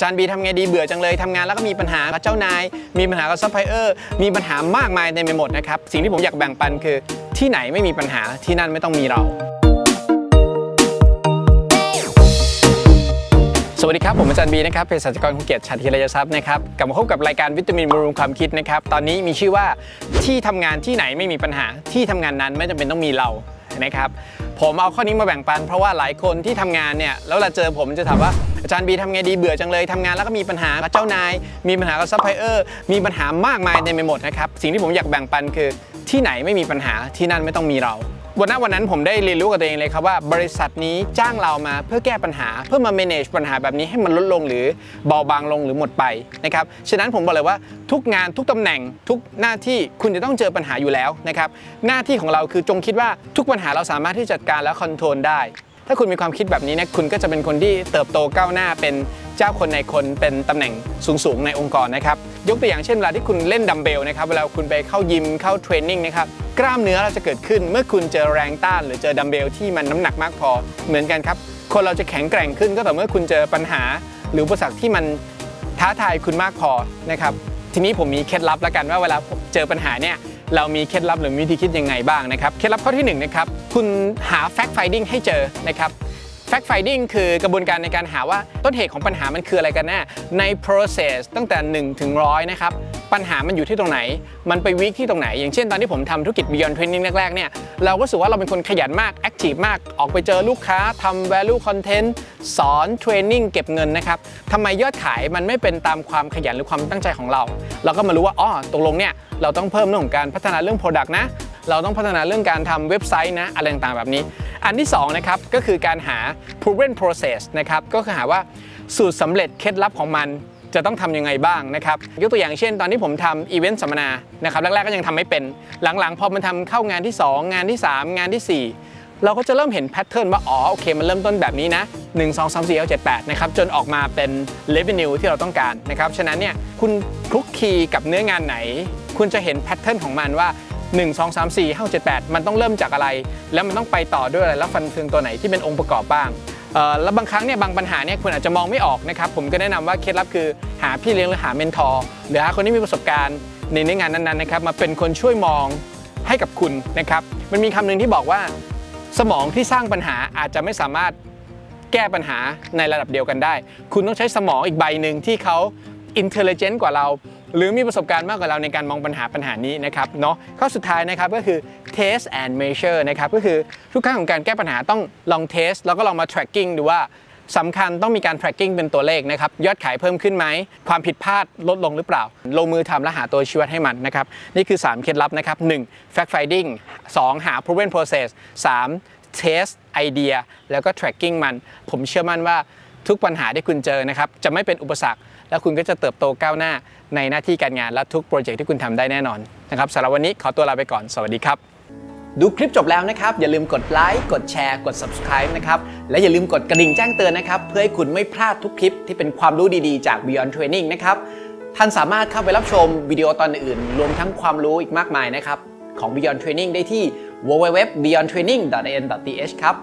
อาจารย์บีทำไงดีเบื่อจังเลยทำงานแล้วก็มีปัญหากับเจ้านาย มีปัญหากับซัพพลายเออร์มีปัญหามากมายในไปหมดนะครับ สิ่งที่ผมอยากแบ่งปันคือ ที่ไหนไม่มีปัญหาที่นั่นไม่ต้องมีเรา สวัสดีครับ ผมอาจารย์บีนะครับเภสัชกรคุณเกียรติชัดธีรยทรัพย์นะครับกลับมาพบกับรายการวิตามินบำรุงความคิดนะครับตอนนี้มีชื่อว่าที่ทำงานที่ไหนไม่มีปัญหาที่ทำงานนั้นไม่จำเป็นต้องมีเรานะครับผมเอาข้อนี้มาแบ่งปัน เพราะว่าหลายคนที่ทำงานเนี่ยแล้วเวลาเจอผมจะถามว่า จารย์บีทำไงดีเบื่อจังเลยทำงานแล้วก็มีปัญหากับเจ้านาย มีปัญหากับซัพพลายเออร์มีปัญหามากมายในไปหมดนะครับสิ่งที่ผมอยากแบ่งปันคือที่ไหนไม่มีปัญหาที่นั่นไม่ต้องมีเราวันนั้นวันนั้นผมได้เรียนรู้กับตัวเองเลยครับว่าบริษัทนี้จ้างเรามาเพื่อแก้ปัญหาเพื่อมา manage ปัญหาแบบนี้ให้มันลดลงหรือเบาบางลงหรือหมดไปนะครับฉะนั้นผมบอกเลยว่าทุกงานทุกตำแหน่งทุกหน้าที่คุณจะต้องเจอปัญหาอยู่แล้วนะครับหน้าที่ของเราคือจงคิดว่าทุกปัญหาเราสามารถที่จัดการและคอนโทรลได้ ถ้าคุณมีความคิดแบบนี้เนี่ยคุณก็จะเป็นคนที่เติบโตก้าวหน้าเป็นเจ้าคนในคนเป็นตำแหน่งสูงๆในองค์กรนะครับยกตัวอย่างเช่นเวลาที่คุณเล่นดัมเบลนะครับเวลาคุณไปเข้ายิมเข้าเทรนนิ่งนะครับกล้ามเนื้อเราจะเกิดขึ้นเมื่อคุณเจอแรงต้าน หรือเจอดัมเบลที่มันน้ำหนักมากพอเหมือนกันครับคนเราจะแข็งแกร่งขึ้นก็ต่อเมื่อคุณเจอปัญหา หรืออุปสรรคที่มันท้าทายคุณมากพอนะครับทีนี้ผมมีเคล็ดลับแล้วกันว่าเวลาเจอปัญหาเนี่ย เรามีเคล็ดลับหรือวิธีคิดยังไงบ้างนะครับเคล็ดลับข้อที่หนึ่งนะครับคุณหา fact finding ให้เจอนะครับ fact finding คือกระบวนการในการหาว่าต้นเหตุของปัญหามันคืออะไรกันแน่ใน process ตั้งแต่1ถึงร้อยนะครับ ปัญหามันอยู่ที่ตรงไหน มันไปวิกที่ตรงไหน อย่างเช่นตอนที่ผมทำธุรกิจ Beyond Training แรกๆเนี่ยเราก็รู้สึกว่าเราเป็นคนขยันมาก active มาก ออกไปเจอลูกค้าทำ value content สอน training เก็บเงินนะครับทำไมยอดขายมันไม่เป็นตามความขยันหรือความตั้งใจของเรา เราก็มารู้ว่าอ๋อตกลงเนี่ยเราต้องเพิ่มเรื่องของการพัฒนาเรื่อง product นะเราต้องพัฒนาเรื่องการทำเว็บไซต์นะอะไรต่างๆแบบนี้ อันที่2นะครับก็คือการหา proven process นะครับก็คือหาว่าสูตรสำเร็จเคล็ดลับของมัน จะต้องทำยังไงบ้างนะครับยกตัวอย่างเช่น ตอนที่ผมทำอีเวนต์สัมมนานะครับแรกๆก็ยังทำไม่เป็นหลังๆ พอมันทำเข้างานที่ 2 งานที่ 3 งานที่ 4 เราก็จะเริ่มเห็นแพทเทิร์นว่าอ๋อโอเค มันเริ่มต้นแบบนี้นะ 1 2 3 4 5 7 8นะครับจนออกมาเป็น revenue ที่เราต้องการนะครับฉะนั้นเนี่ยคุณคลุกคีกับเนื้องานไหน คุณจะเห็นแพทเทิร์นของมันว่า1 2 3 4 5 7 8 มันต้องเริ่มจากอะไร แล้วมันต้องไปต่อด้วยอะไร แล้วฟันเฟืองตัวไหนที่เป็นองค์ประกอบบ้าง แล้วบางครั้งเนี่ยบางปัญหาเนี่ยคุณอาจจะมองไม่ออกนะครับผมก็แนะนำว่าเคล็ดลับคือหาพี่เลี้ยงหรือหาเมนทอร์หรือหาคนที่มีประสบการณ์ในเนื้องานนั้นๆนะครับมาเป็นคนช่วยมองให้กับคุณนะครับมันมีคำหนึ่งที่บอกว่า สมองที่สร้างปัญหาอาจจะไม่สามารถแก้ปัญหาในระดับเดียวกันได้ คุณต้องใช้สมองอีกใบหนึ่งที่เขาอินเทลเจนต์กว่าเรา หรือมีประสบการณ์มากกว่าเราในการมองปัญหาปัญหานี้นะครับเนาะข้อสุดท้ายนะครับก็คือ test and measure นะครับก็คือทุกครั้งของการแก้ปัญหาต้องลอง test แล้วก็ลองมา tracking ดูว่าสำคัญต้องมีการ tracking เป็นตัวเลขนะครับยอดขายเพิ่มขึ้นไหม ความผิดพลาดลดลงหรือเปล่า ลงมือทำและหาตัวชี้วัดให้มันนะครับ นี่คือ 3 เคล็ดลับนะครับ 1. fact finding 2. หา proven process 3. test ไอเดียแล้วก็ tracking มัน ผมเชื่อมั่นว่า ทุกปัญหาที่คุณเจอนะครับจะไม่เป็นอุปสรรค แล้วคุณก็จะเติบโตก้าวหน้าในหน้าที่การงานและทุกโปรเจกต์ที่คุณทำได้แน่นอนนะครับสำหรับวันนี้ขอตัวลาไปก่อน สวัสดีครับ ดูคลิปจบแล้วนะครับ อย่าลืมกดไลค์กดแชร์กด subscribe นะครับ และอย่าลืมกดกระดิ่งแจ้งเตือนนะครับ เพื่อให้คุณไม่พลาดทุกคลิปที่เป็นความรู้ดีๆจาก Beyond Training นะครับท่านสามารถเข้าไปรับชมวิดีโอตอนอื่น รวมทั้งความรู้อีกมากมายนะครับของ Beyond Training ได้ที่ www.beyondtraining.in.th ครับ